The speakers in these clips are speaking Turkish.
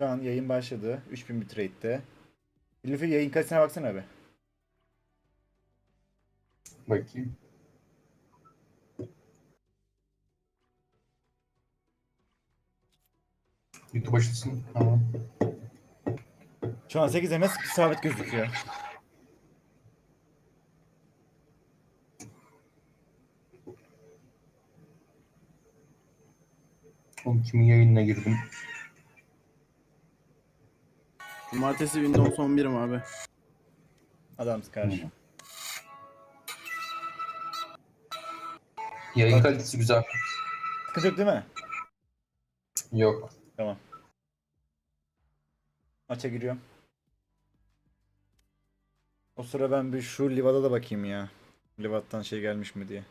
Şu an yayın başladı. 3000 bitrate'te. Luffy yayın kalitesine baksana abi. Bakayım. YouTube açılsın. Tamam. Şu an 8 ms sabit gözüküyor. Oğlum kimin yayınına girdim? Cumartesi Windows 11'im abi. Adamız karşı. Yayın kalitesi güzel. Sıkıntı yok değil mi? Yok. Tamam. Maça giriyorum. O sıra ben bir şu Liva'da da bakayım ya. Livat'tan şey gelmiş mi diye.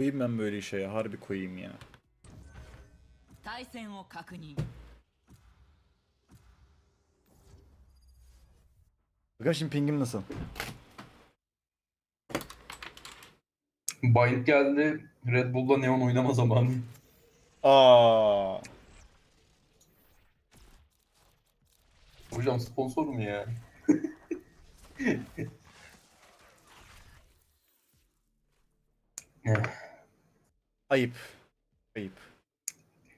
Koyayım ben böyle işe ya. Harbi koyayım ya. Bakın şimdi pingim nasıl? Bind geldi. Red Bull'la Neon oynama zamanı. Aa. Hocam sponsor mu ya? yeah. Ayıp. Ayıp.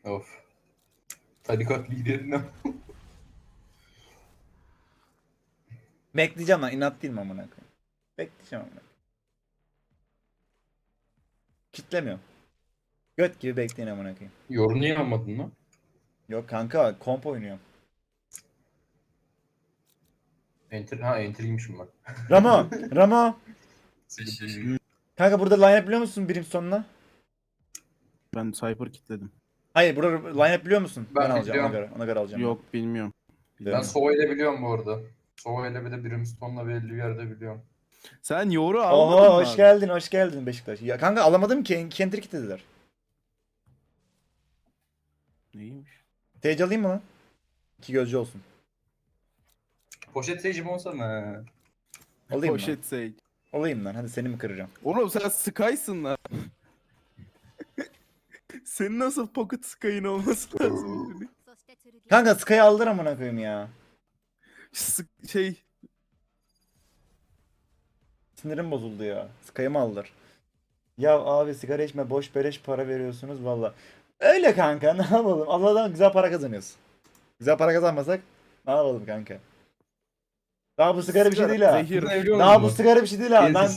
of. Tarikat liderine. Bekleyeceğim lan. inat değilim amına koyayım. Bekleyeceğim amına koyayım. Kitlemiyorum. Göt gibi bekleyin amına koyayım. Yorum niye almadın lan? Yok kanka komp oynuyorum. Enter, ha enter'iymişim ben. Ramo, Ramo. Kanka burada line up biliyor musun birim sonuna? Ben Cypher kitledim. Hayır burada line up biliyor musun? Ben alacağım ona biliyorum. göre. Ona göre alacağım. Yok bilmiyorum. Ben Sova ile biliyorum bu arada. Sova ile bir de Brimstone'la belli bir yerde biliyorum. Sen yoru almadın Oho mı hoş abi? geldin hoş geldin Beşiktaş. Ya kanka alamadım ki Kenter kilitlediler. Neymiş? TC alayım mı lan? İki gözcü olsun. Poşet olsana. Alayım mı? Poşet Sage. Alayım lan hadi seni mi kıracağım? Oğlum sen Sky'sın lan. Senin nasıl Pocket Sky'ın olması lazım? Kanka Sky'ı aldır amına koyayım ya. Sık- şey Sinirim bozuldu ya. Sky'ı mı aldır? Ya abi sigara içme boş beleş para veriyorsunuz valla. Öyle kanka ne yapalım? Allah'tan güzel para kazanıyoruz. Güzel para kazanmasak ne yapalım kanka? Daha bu sigara bir şey değil ha. Zehir. Daha bu sigara bir şey değil ha. Ben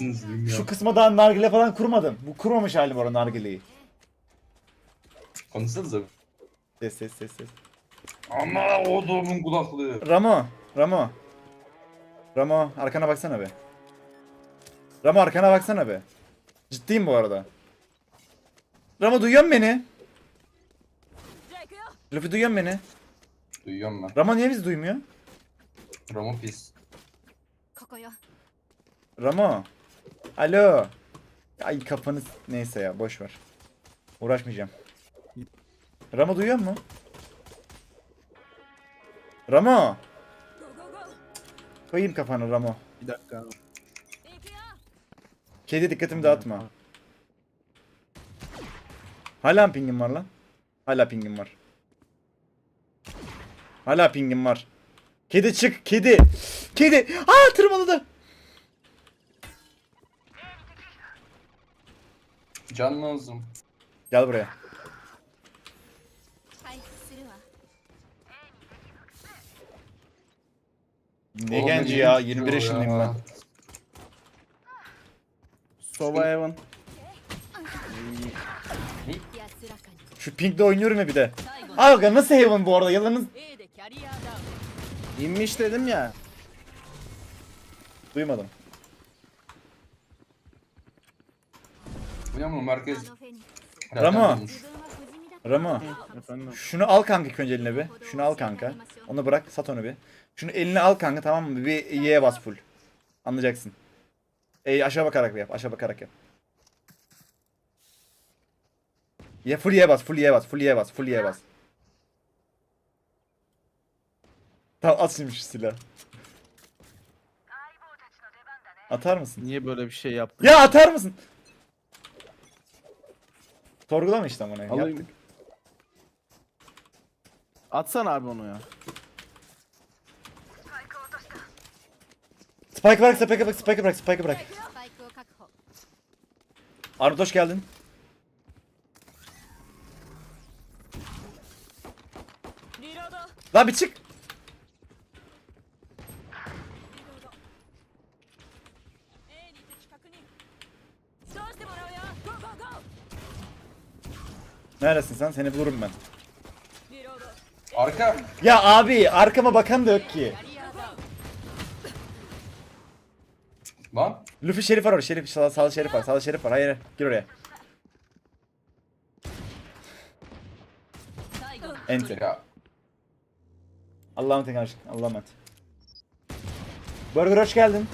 şu kısma daha nargile falan kurmadım. Bu kurmamış halim orada nargileyi. Konuşsanıza. Ses ses ses ses. Ama o doğumun kulaklığı. Ramo. Ramo. Ramo arkana baksana be. Ramo arkana baksana be. Ciddiyim bu arada. Ramo duyuyor musun beni? Luffy duyuyor musun beni? Duyuyorum ben. Ramo niye bizi duymuyor? Ramo pis. Ramo. Alo. Ay kafanız neyse ya boş ver. Uğraşmayacağım. Ramo duyuyor mu? Ramo! Koyayım kafanı Ramo. Bir dakika. Kedi dikkatimi dağıtma. Hala pingim var lan. Hala pingim var. Hala pingim var. Kedi çık kedi. Kedi. Aa tırmaladı. Can lazım. Gel buraya. Niye Oğlum, genci ya? benim 21 tutuyor yaşındayım ya. ben. Sova Evan. Şu pinkle oynuyorum ya bir de. Aga nasıl Heaven bu arada? Yalanız İnmiş dedim ya. duymadım. Biliyor musun merkez... Ramo. Ramo. Efendim. Şunu al kanka ilk bir. Şunu al kanka. Onu bırak sat onu bir. Şunu eline al kanka tamam mı? Bir Y'ye bas full. Anlayacaksın. E, aşağı bakarak yap. Aşağı bakarak yap. Ya full Y'ye bas. Full Y'ye bas. Full Y'ye bas. Full Y'ye bas. Tamam at şimdi şu silahı. Atar mısın? Niye böyle bir şey yaptın? Ya atar mısın? Sorgulama işte bunu. Alayım. Yaptık. Atsana abi onu ya. Spike bırak, Spike bırak, Spike bırak, Spike bırak. Arnold hoş geldin. Lan bir çık. Neredesin sen? Seni bulurum ben. Arka. Ya abi arkama bakan da yok ki. Lan. Luffy Şerif var orada. Şerif sağ, sağ Şerif var. Sağ Şerif var. Hayır. Gir oraya. Enter. Allah'ım tek aşk. Allah'ım et. Burger hoş geldin.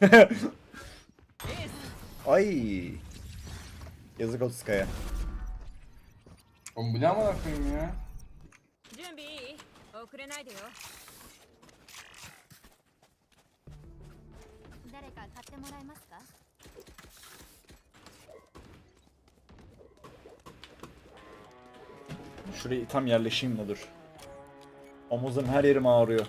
Ay. Yazık oldu Sky'a. Oğlum bu ne amına koyayım ya? 誰か買ってもらえますか Şuraya tam yerleşeyim de dur. Omuzum her yerim ağrıyor.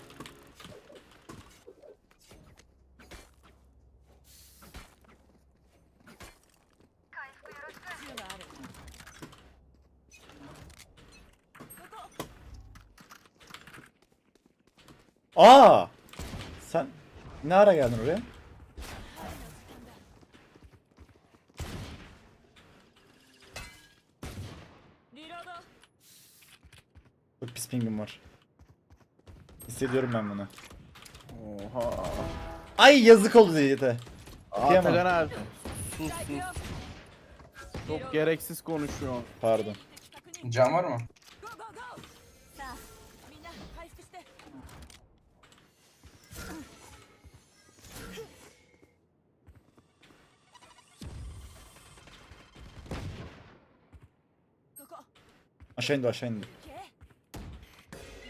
Aa! Sen ne ara geldin oraya? hissediyorum ben bunu. Oha. Ay yazık oldu Zeyd'e. Atakan abi. Sus sus. Çok gereksiz konuşuyor. Pardon. Can var mı? Aşağı indi aşağı indi.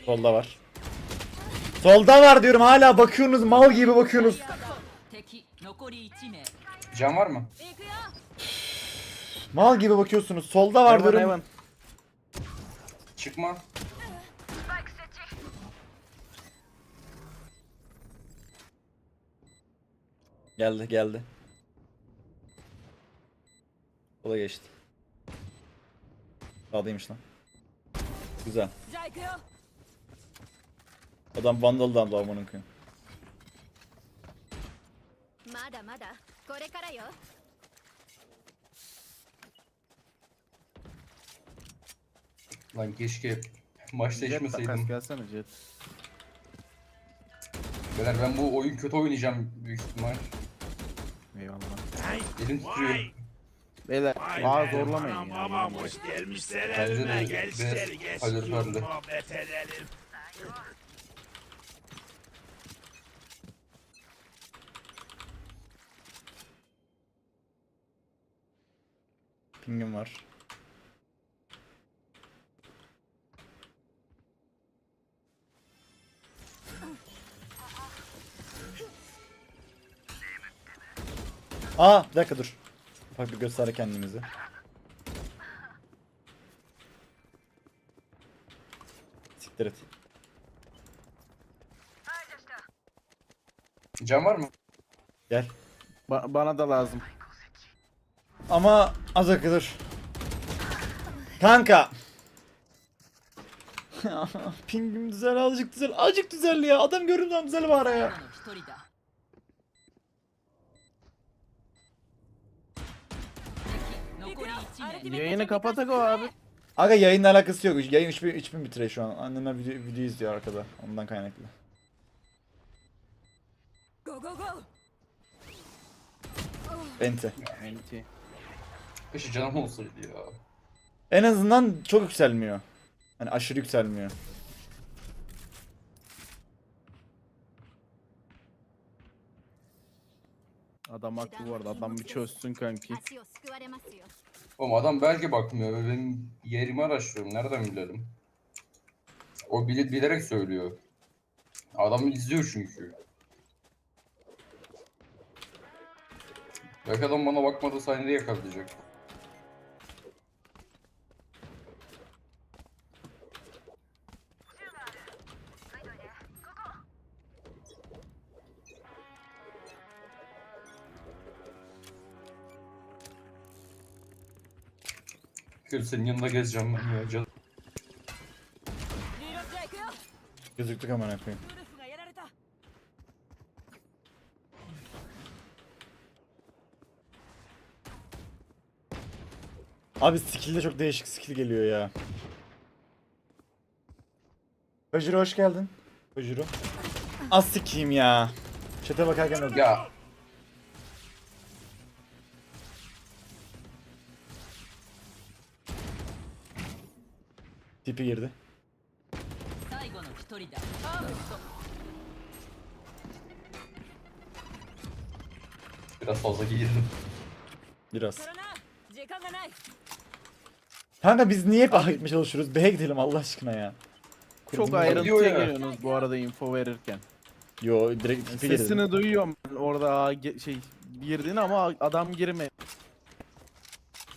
Solda var. Solda var diyorum hala bakıyorsunuz mal gibi bakıyorsunuz. Can var mı? Mal gibi bakıyorsunuz. Solda var diyorum. Hayvan. Çıkma. Geldi geldi. O da geçti. Sağdaymış lan. Güzel. Adam Vandal'dan da amanın koyayım. Mada mada. Kore kara yo. Lan keşke maç Jet takas değişmeseydim. gelsene Jet. Beyler ben bu oyun kötü oynayacağım büyük ihtimal. Eyvallah. Elim titriyor. Beyler ağır zorlamayın ya. Babam hoş gelmişler Bence de evime. biraz Gençleri halörperli. muhabbet edelim. Pingim var. Aa bir dakika dur. Ufak bir göster kendimizi. Siktir et. Can var mı? Gel. Ba- bana da lazım. Ama az akılır. Kanka. Pingim düzel azıcık düzel. Azıcık düzel ya. Adam göründen düzel bari ya. Yayını kapatak o abi. Aga yayınla alakası yok. Yayın 3000, 3000 bitire şu an. Annemler video, video izliyor arkada. Ondan kaynaklı. Go go go. Ente. Ente. Keşke canım olsaydı ya. En azından çok yükselmiyor. Hani aşırı yükselmiyor. Adam haklı bu arada. Adam bir çözsün kanki. 足をすくわれますよ Oğlum adam belki bakmıyor ve benim yerimi araştırıyorum. Nereden bilelim? O bile, bilerek söylüyor. Adam izliyor çünkü. Belki adam bana bakmadığı saniyede yakalayacak. Gül senin yanında gezeceğim ben ya. Can- Gözüktük amına koyayım. Abi skill de çok değişik skill geliyor ya. Kojiro hoş geldin. Kojiro. Az sikiyim ya. Çete bakarken öldüm. Ya TP girdi. Biraz fazla giyindim. Biraz. Kanka biz niye hep A gitmeye çalışıyoruz? B'ye gidelim Allah aşkına ya. Çok ayrıntıya ya. giriyorsunuz bu arada info verirken. Yo direkt TP girdi. Sesini duyuyorum ben orada şey girdin ama adam girme.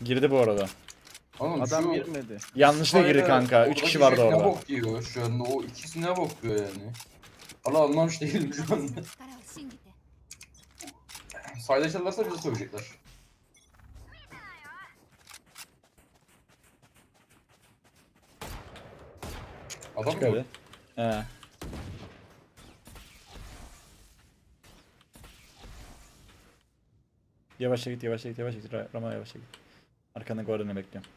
Girdi bu arada. Oğlum Adam şu girmedi. Yanlışlıkla girdi kanka. 3 kişi vardı orada. Ne bok yiyor şu anda. O ikisi ne bok yiyor yani. Allah anlamış değilim şu anda. Sayda bize sövecekler. Adam mı? hadi. He. Yavaşça git, yavaşça git, yavaşça git. Ra- Rama yavaşça git. Arkanda Guardian'ı bekliyorum.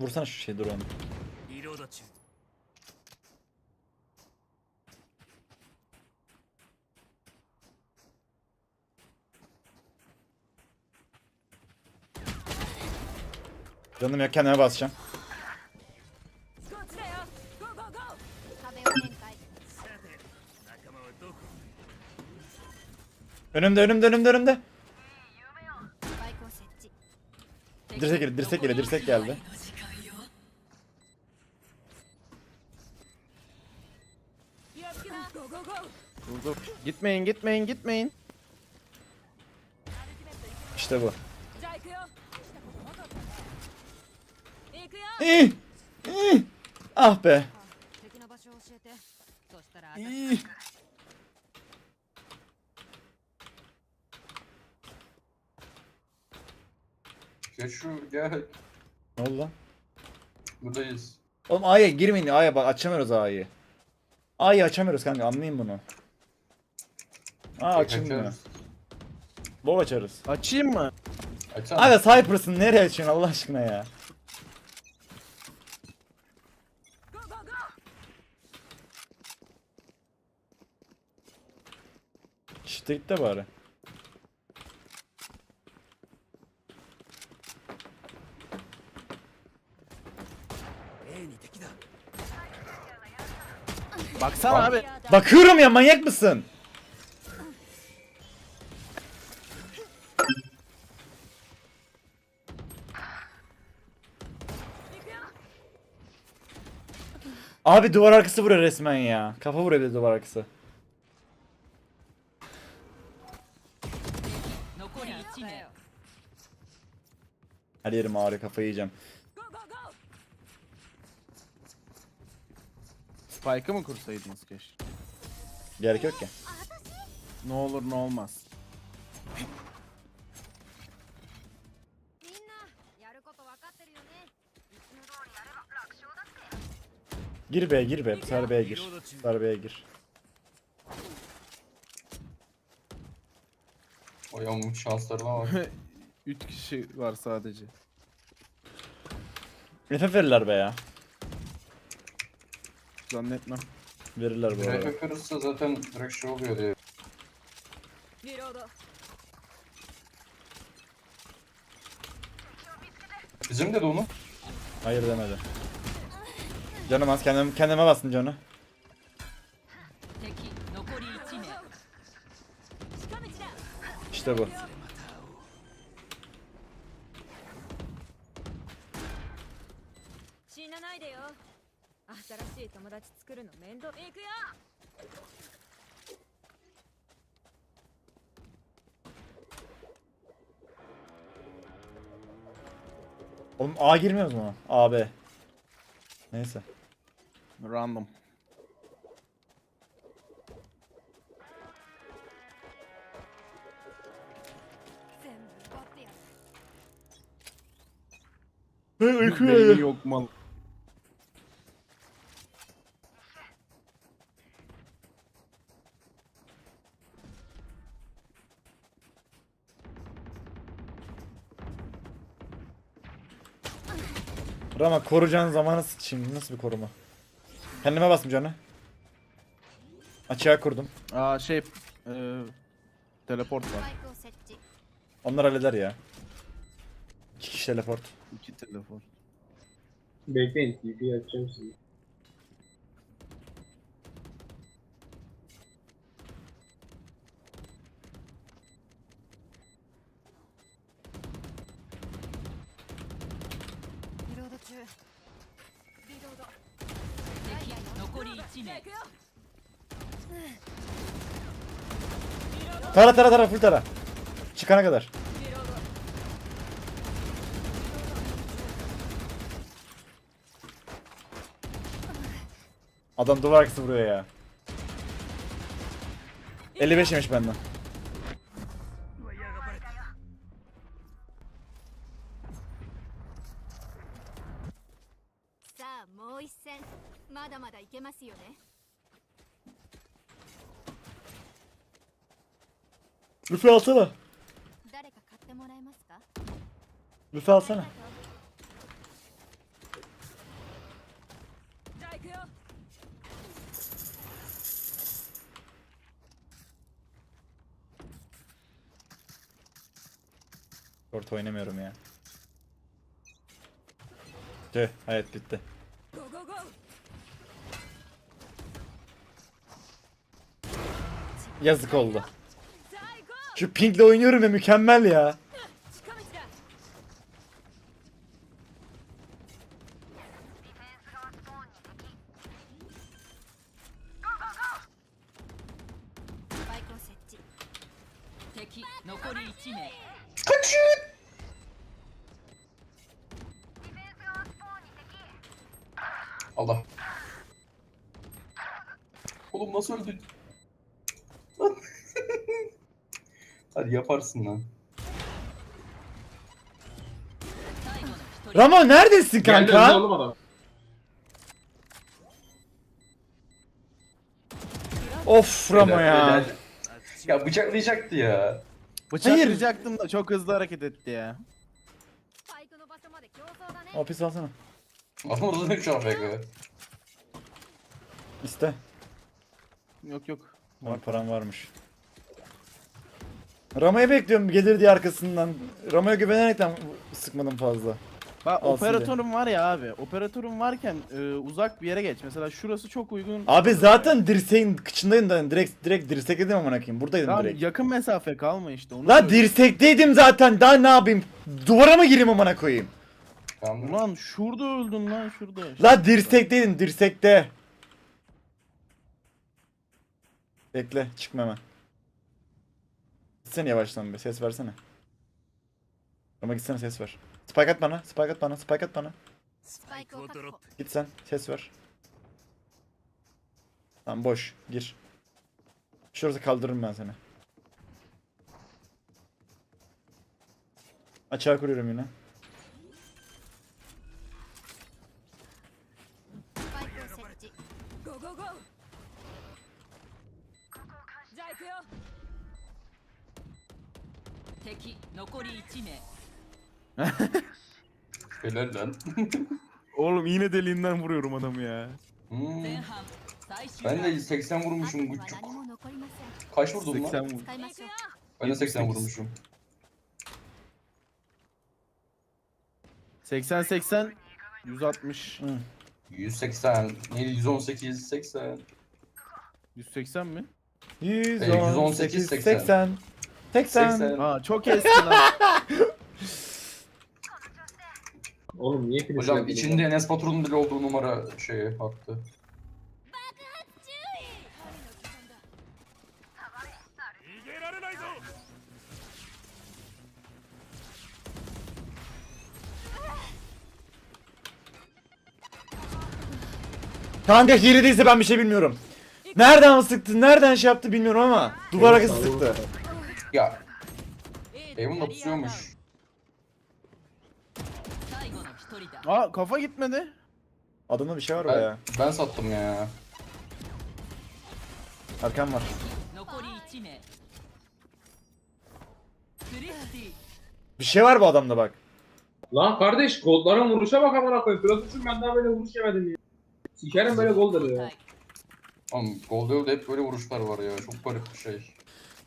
Vursana şu şey drone'u. Canım ya kendime basacağım. Önümde önümde önümde önümde. Dirsek geldi dirsek geldi dirsek geldi. dur. Gitmeyin gitmeyin gitmeyin. İşte bu. İh! İh! Ah be. İh! Gel şu gel. Ne oldu? Buradayız. Oğlum A'ya girmeyin A'ya bak açamıyoruz A'yı. A'yı açamıyoruz kanka anlayın bunu. Aa açılmıyor. Bol açarız. Açayım mı? Açalım. Abi Cypress'ın nereye açıyorsun Allah aşkına ya? Çifte git de bari. Baksana abi. Bakıyorum ya manyak mısın? Abi duvar arkası vuruyor resmen ya. Kafa vuruyor bir duvar arkası. Her yerim ağrıyor kafayı yiyeceğim. Spike'ı mı kursaydınız keşke? Gerek yok ki. Ne olur ne olmaz. Gir B'ye gir be. Bu sefer B'ye gir. Bu sefer B'ye gir. O yamuk şanslarına bak. 3 kişi var sadece. FF verirler be ya. Zannetmem. Verirler bu arada. Direkt kırırsa zaten direkt şey oluyor diye. リロード Keselim dedi onu. Hayır demedi. Canım az kendim, kendime bastın canı. İşte bu. Oğlum A girmiyoruz mu? A, B. Neyse. Random. Beyni yok mal. Rama koruyacağın zamanı sıçayım. Nasıl bir koruma? Kendime bastım canı. Açığa kurdum. Aa şey e, teleport var. Onlar halleder ya. İki kişi teleport. İki teleport. Bekleyin TP'yi açacağım sizi. Tara tara tara full tara. Çıkana kadar. Adam duvar arkası vuruyor ya. 55 yemiş benden. Lütfü alsana. Lütfü alsana. Short oynamıyorum ya. Tüh, hayat bitti. Yazık oldu. Şu pingle oynuyorum ya mükemmel ya. yaparsın lan. 最後の1人 Ramo neredesin Geldi önde kanka? oğlum adam. Of Ramo Helal, ya. helal. Ya bıçaklayacaktı ya. Bıçaklayacaktım da çok hızlı hareket etti ya. スパイクの場所まで競争だね O pis alsana. Adam orada şu an bekle. İste. Yok yok. Var param varmış. Ramo'yu bekliyorum gelir diye arkasından. Ramo'ya güvenerekten sıkmadım fazla. Bak Alsın operatörüm var ya abi. Operatörüm varken e, uzak bir yere geç. Mesela şurası çok uygun. Abi zaten dirseğin kıçındayım da direkt direkt dirsekledim amına koyayım. Buradaydım Tamam, direkt. yakın mesafe kalma işte. Onu La söylüyorum. dirsekteydim zaten. Daha ne yapayım? Duvara mı gireyim amına koyayım? Tamam? Ulan şurada öldün lan şurada. La dirsekteydim dirsekte. Bekle çıkma hemen gitsene yavaştan be. Ses versene. Ama gitsene ses ver. Spike at bana. Spike at bana. Spike at bana. Git sen. Ses ver. Tamam boş. Gir. Şurası kaldırırım ben seni. Açığa kuruyorum yine. Helal lan. Oğlum iğne deliğinden vuruyorum adamı ya. Hmm. Ben de 80 vurmuşum buçuk. Kaç vurdum 80 lan? Vur. Ben de 80 vurmuşum. 80 80 160. Hı. 180. 118 80. 180 mi? 118 80. 80. 80. Ha çok eski lan. Oğlum niye filiz Hocam içinde Enes Batur'un bile olduğu numara şeyi attı. Kanka hile değilse ben bir şey bilmiyorum. Nereden sıktı, nereden şey yaptı bilmiyorum ama duvar arkası sıktı. Ya え Evan da pusuyormuş. 最後の一人だ Aa kafa gitmedi. Adamda bir şey var Ben, baya. ben sattım ya. Arkam var. 残り1名クリスティ Bir şey var bu adamda bak. Lan kardeş goldların vuruşa bak amına koyayım. Biraz düşün ben daha böyle vuruş yemedim ya. Sikerim böyle gol dedi ya. 対 Oğlum Gold'da hep böyle vuruşlar var ya. Çok garip bir şey.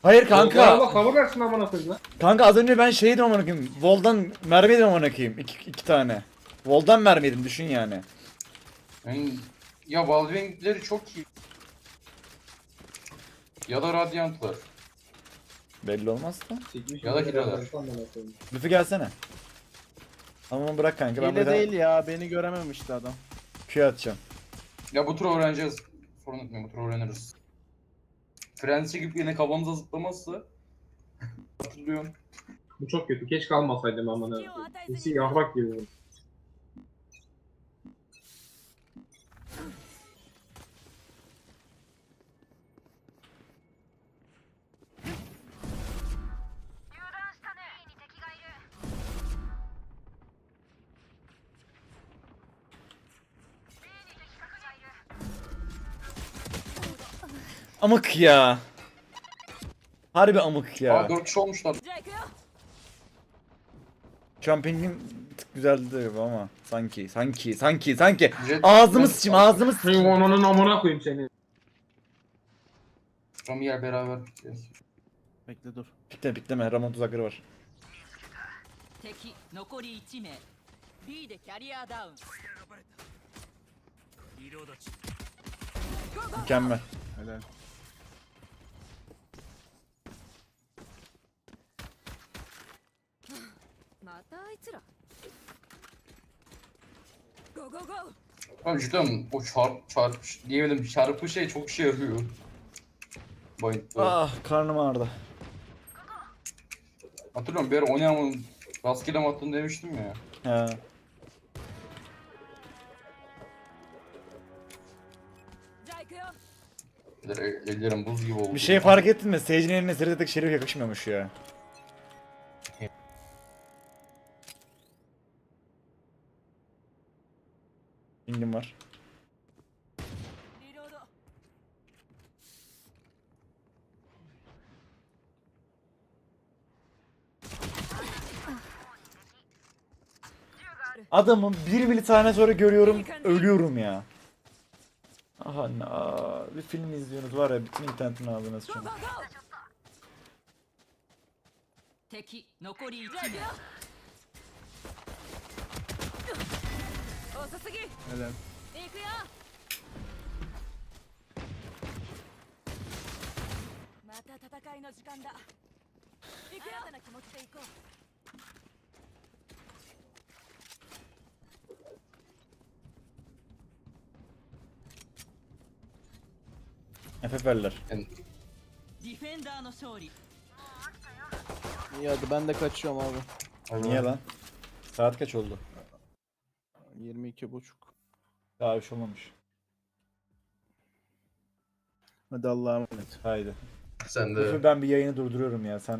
Hayır kanka. bak cover versin amına koyayım lan. Kanka az önce ben şeydim amına koyayım. Vol'dan mermi yedim amına koyayım. İki, iki tane. Vol'dan mermi yedim düşün yani. Yani, ya Valving'leri çok iyi. Ya da Radiant'lar. Belli olmaz da. Sikmiş Ya da amına gidiyorlar. koyayım, amına koyayım. Lütfü gelsene. Tamam bırak kanka ben Hile burada değil ya beni görememişti adam. Q atacağım. Ya bu tur öğreneceğiz. Sorun etmeyin bu tur öğreniriz. Frenzy gibi yine kafamıza zıplamazsa. Hatırlıyorum. Bu çok kötü. Keşke almasaydım amına. Sisi yahrak gibi. Amık ya. Harbi amık ya. Aa 4 kişi olmuşlar. じゃあ行くよ Jumping'in bir tık güzeldi gibi ama sanki sanki sanki sanki Jet- ağzımı Ben- sıçayım ağzımı Senin sıçayım. ananın amına koyayım seni. Rami gel beraber. gideceğiz. Bekle dur. Pikleme pikleme Ramon tuzakları var. 敵残り1名 B でキャリアダウンリロード中 Mükemmel. Helal. またあいつら Go go go. Abi cidden o çarp, çarp, diyemedim çarpı şey çok işe yarıyor. Bayıttı. Ah karnım ağrıdı. Hatırlıyorum bir ara oynayamadım. Rastgele mi attın demiştim ya. He. Ellerim buz gibi oldu. Bir şey fark ettin mi? Seyircinin eline seri şerif yakışmıyormuş ya. pingim var. Adamın bir bir tane sonra görüyorum ölüyorum ya. Aha na, bir film izliyorsunuz var ya bütün internetin ağzına sıçıyor. Helal. Efeferler. İyi hadi ben de kaçıyorum abi. Niye lan? Saat kaç oldu? 22 buçuk. Daha bir şey olmamış. Hadi Allah'a emanet. Haydi. Sen de ben bir yayını durduruyorum ya sen